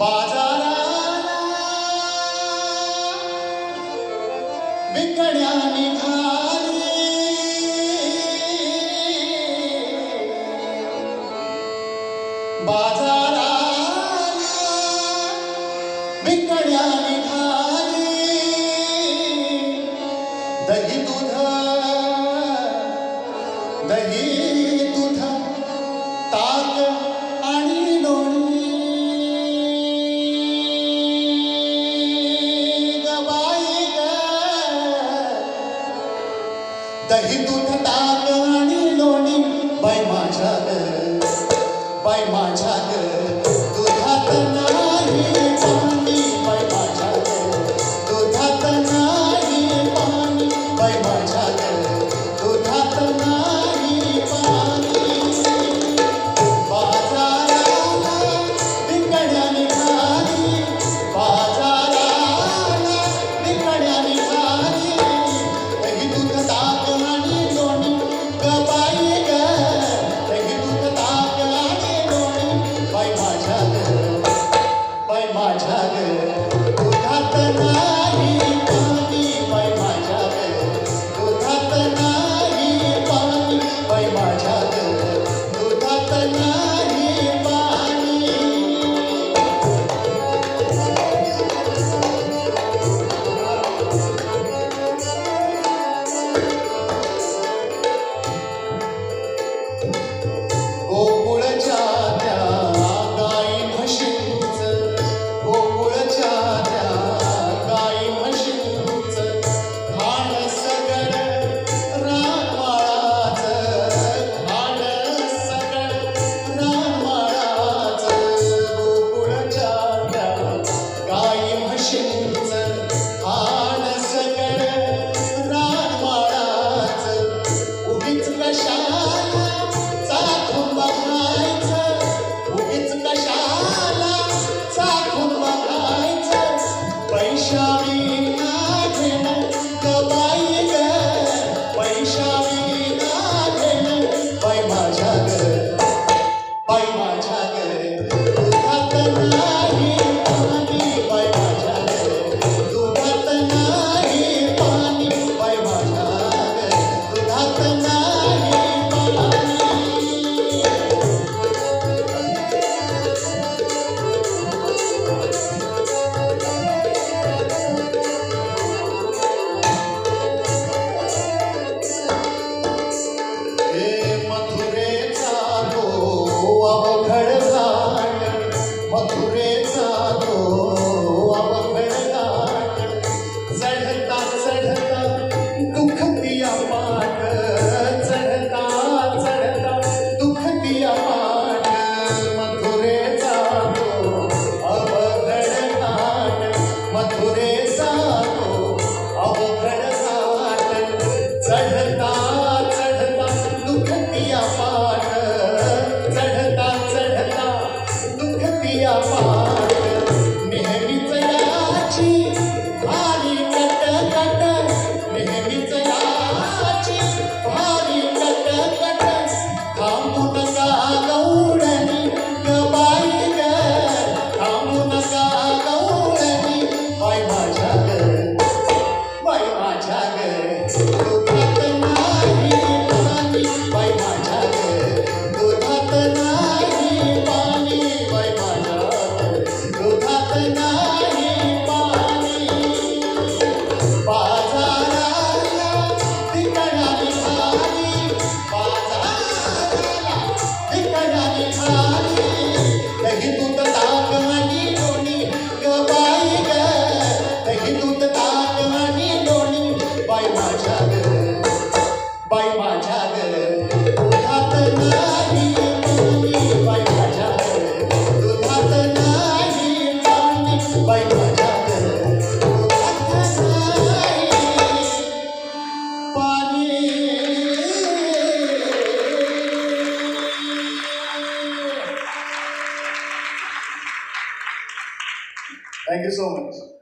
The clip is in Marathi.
बाजाराला बिकड्या निघाले. बाजाराला बिकड्या दही दूध ताक आणि लोणी. बाय माझ्या ग बाय माझ्या ग दुधात Thank. Arizona